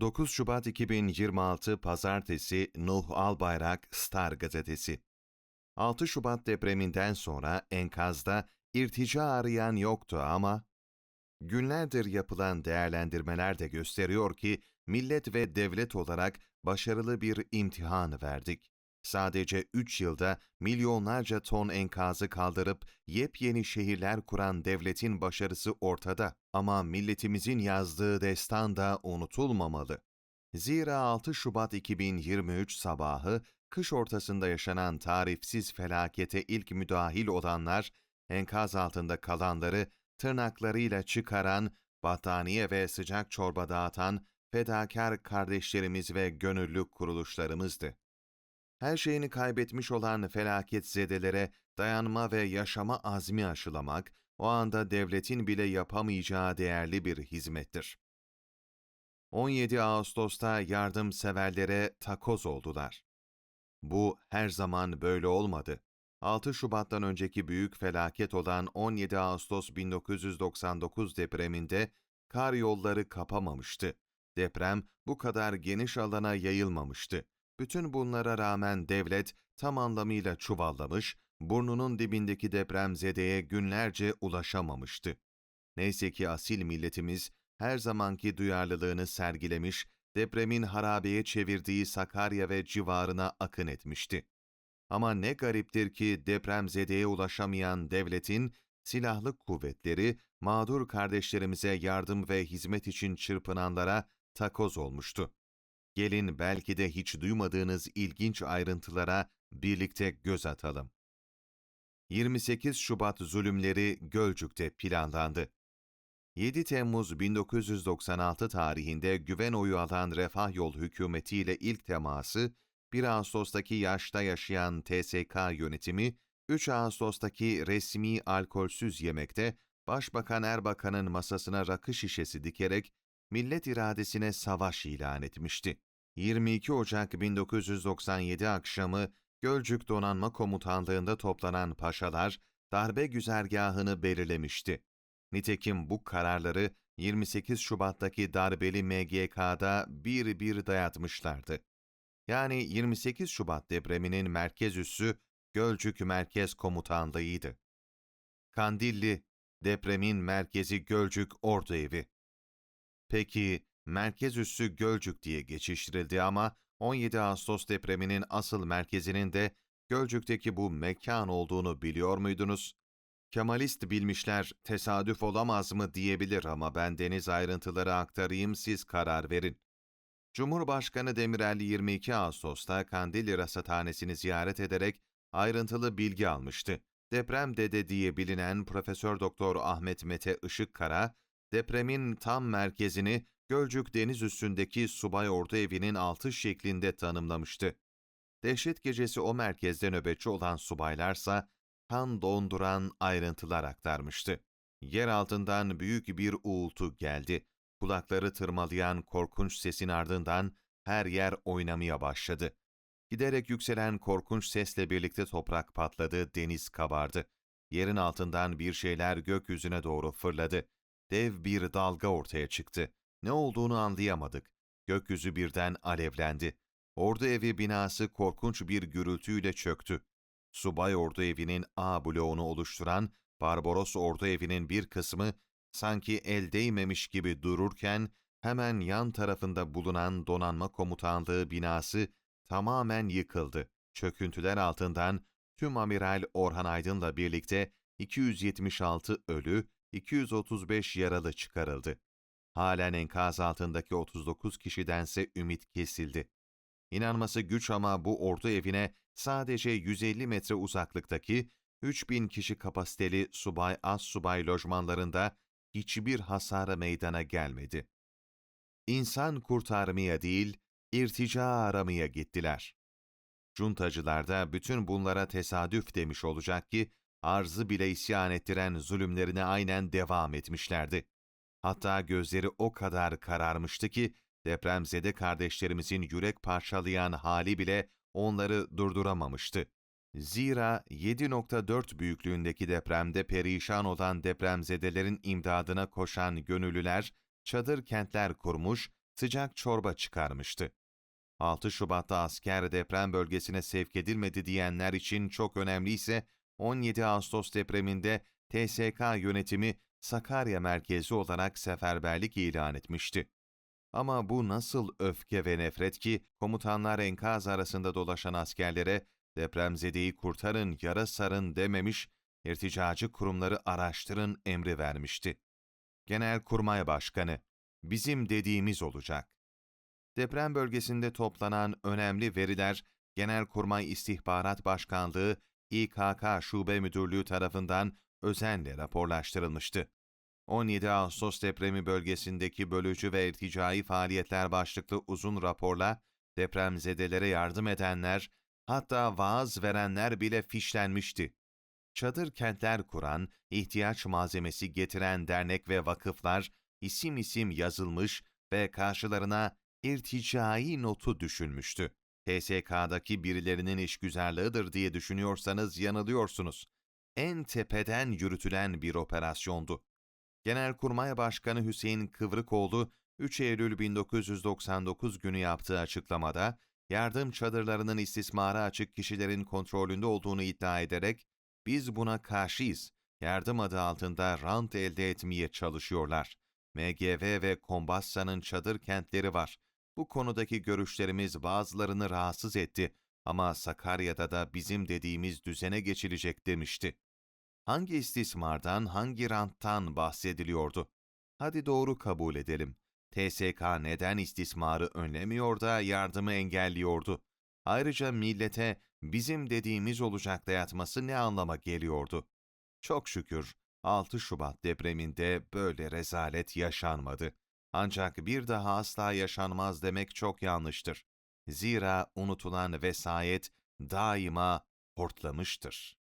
9 Şubat 2026 Pazartesi Nuh Albayrak Star Gazetesi 6 Şubat depreminden sonra enkazda irtica arayan yoktu ama günlerdir yapılan değerlendirmeler de gösteriyor ki millet ve devlet olarak başarılı bir imtihan verdik. Sadece 3 yılda milyonlarca ton enkazı kaldırıp yepyeni şehirler kuran devletin başarısı ortada ama milletimizin yazdığı destan da unutulmamalı. Zira 6 Şubat 2023 sabahı kış ortasında yaşanan tarifsiz felakete ilk müdahil olanlar, enkaz altında kalanları tırnaklarıyla çıkaran, battaniye ve sıcak çorba dağıtan fedakar kardeşlerimiz ve gönüllü kuruluşlarımızdı. Her şeyini kaybetmiş olan felaketzedelere dayanma ve yaşama azmi aşılamak, o anda devletin bile yapamayacağı değerli bir hizmettir. 17 Ağustos'ta yardımseverlere takoz oldular. Bu her zaman böyle olmadı. 6 Şubat'tan önceki büyük felaket olan 17 Ağustos 1999 depreminde kar yolları kapamamıştı. Deprem bu kadar geniş alana yayılmamıştı. Bütün bunlara rağmen devlet tam anlamıyla çuvallamış, burnunun dibindeki depremzedeye günlerce ulaşamamıştı. Neyse ki asil milletimiz her zamanki duyarlılığını sergilemiş, depremin harabeye çevirdiği Sakarya ve civarına akın etmişti. Ama ne gariptir ki depremzedeye ulaşamayan devletin silahlı kuvvetleri mağdur kardeşlerimize yardım ve hizmet için çırpınanlara takoz olmuştu. Gelin belki de hiç duymadığınız ilginç ayrıntılara birlikte göz atalım. 28 Şubat zulümleri Gölcük'te planlandı. 7 Temmuz 1996 tarihinde güven oyu alan Refah Yol hükümeti ile ilk teması, 1 Ağustos'taki yaşta yaşayan TSK yönetimi, 3 Ağustos'taki resmi alkolsüz yemekte Başbakan Erbakan'ın masasına rakı şişesi dikerek millet iradesine savaş ilan etmişti. 22 Ocak 1997 akşamı Gölcük Donanma Komutanlığı'nda toplanan paşalar darbe güzergahını belirlemişti. Nitekim bu kararları 28 Şubat'taki darbeli MGK'da bir bir dayatmışlardı. Yani 28 Şubat depreminin merkez üssü Gölcük Merkez Komutanlığı'ydı. Kandilli, depremin merkezi Gölcük Ordu Evi. Peki, merkez üssü Gölcük diye geçiştirildi ama 17 Ağustos depreminin asıl merkezinin de Gölcük'teki bu mekan olduğunu biliyor muydunuz? Kemalist bilmişler tesadüf olamaz mı diyebilir ama ben deniz ayrıntıları aktarayım siz karar verin. Cumhurbaşkanı Demirel 22 Ağustos'ta Kandilli Rasathanesi'ni ziyaret ederek ayrıntılı bilgi almıştı. Deprem dede diye bilinen Profesör Doktor Ahmet Mete Işıkkara, depremin tam merkezini Gölcük deniz üstündeki subay ordu evinin altı şeklinde tanımlamıştı. Dehşet gecesi o merkezde nöbetçi olan subaylarsa kan donduran ayrıntılar aktarmıştı. Yer altından büyük bir uğultu geldi. Kulakları tırmalayan korkunç sesin ardından her yer oynamaya başladı. Giderek yükselen korkunç sesle birlikte toprak patladı, deniz kabardı. Yerin altından bir şeyler gökyüzüne doğru fırladı. Dev bir dalga ortaya çıktı. Ne olduğunu anlayamadık. Gökyüzü birden alevlendi. Ordu evi binası korkunç bir gürültüyle çöktü. Subay ordu evinin A bloğunu oluşturan Barbaros ordu evinin bir kısmı sanki el değmemiş gibi dururken hemen yan tarafında bulunan donanma komutanlığı binası tamamen yıkıldı. Çöküntüler altından tüm amiral Orhan Aydın'la birlikte 276 ölü, 235 yaralı çıkarıldı. Halen enkaz altındaki 39 kişidense ümit kesildi. İnanması güç ama bu ordu evine sadece 150 metre uzaklıktaki 3000 kişi kapasiteli subay az subay lojmanlarında hiçbir hasara meydana gelmedi. İnsan kurtarmaya değil, irtica aramaya gittiler. Cuntacılar da bütün bunlara tesadüf demiş olacak ki, arzı bile isyan ettiren zulümlerine aynen devam etmişlerdi. Hatta gözleri o kadar kararmıştı ki, depremzede kardeşlerimizin yürek parçalayan hali bile onları durduramamıştı. Zira 7.4 büyüklüğündeki depremde perişan olan depremzedelerin imdadına koşan gönüllüler, çadır kentler kurmuş, sıcak çorba çıkarmıştı. 6 Şubat'ta asker deprem bölgesine sevk edilmedi diyenler için çok önemli ise 17 Ağustos depreminde TSK yönetimi Sakarya merkezi olarak seferberlik ilan etmişti. Ama bu nasıl öfke ve nefret ki komutanlar enkaz arasında dolaşan askerlere depremzedeyi kurtarın, yara sarın dememiş, irticacı kurumları araştırın emri vermişti. Genelkurmay Başkanı, bizim dediğimiz olacak. Deprem bölgesinde toplanan önemli veriler Genelkurmay İstihbarat Başkanlığı İKK Şube Müdürlüğü tarafından özenle raporlaştırılmıştı. 17 Ağustos depremi bölgesindeki bölücü ve irticai faaliyetler başlıklı uzun raporla depremzedelere yardım edenler, hatta vaaz verenler bile fişlenmişti. Çadır kentler kuran, ihtiyaç malzemesi getiren dernek ve vakıflar isim isim yazılmış ve karşılarına irticai notu düşünmüştü. TSK'daki birilerinin işgüzarlığıdır diye düşünüyorsanız yanılıyorsunuz. En tepeden yürütülen bir operasyondu. Genelkurmay Başkanı Hüseyin Kıvrıkoğlu 3 Eylül 1999 günü yaptığı açıklamada yardım çadırlarının istismara açık kişilerin kontrolünde olduğunu iddia ederek biz buna karşıyız. Yardım adı altında rant elde etmeye çalışıyorlar. MGV ve Kombassa'nın çadır kentleri var. Bu konudaki görüşlerimiz bazılarını rahatsız etti ama Sakarya'da da bizim dediğimiz düzene geçilecek demişti. Hangi istismardan, hangi ranttan bahsediliyordu? Hadi doğru kabul edelim. TSK neden istismarı önlemiyor da yardımı engelliyordu? Ayrıca millete bizim dediğimiz olacak dayatması ne anlama geliyordu? Çok şükür 6 Şubat depreminde böyle rezalet yaşanmadı. Ancak bir daha asla yaşanmaz demek çok yanlıştır. Zira unutulan vesayet daima hortlamıştır.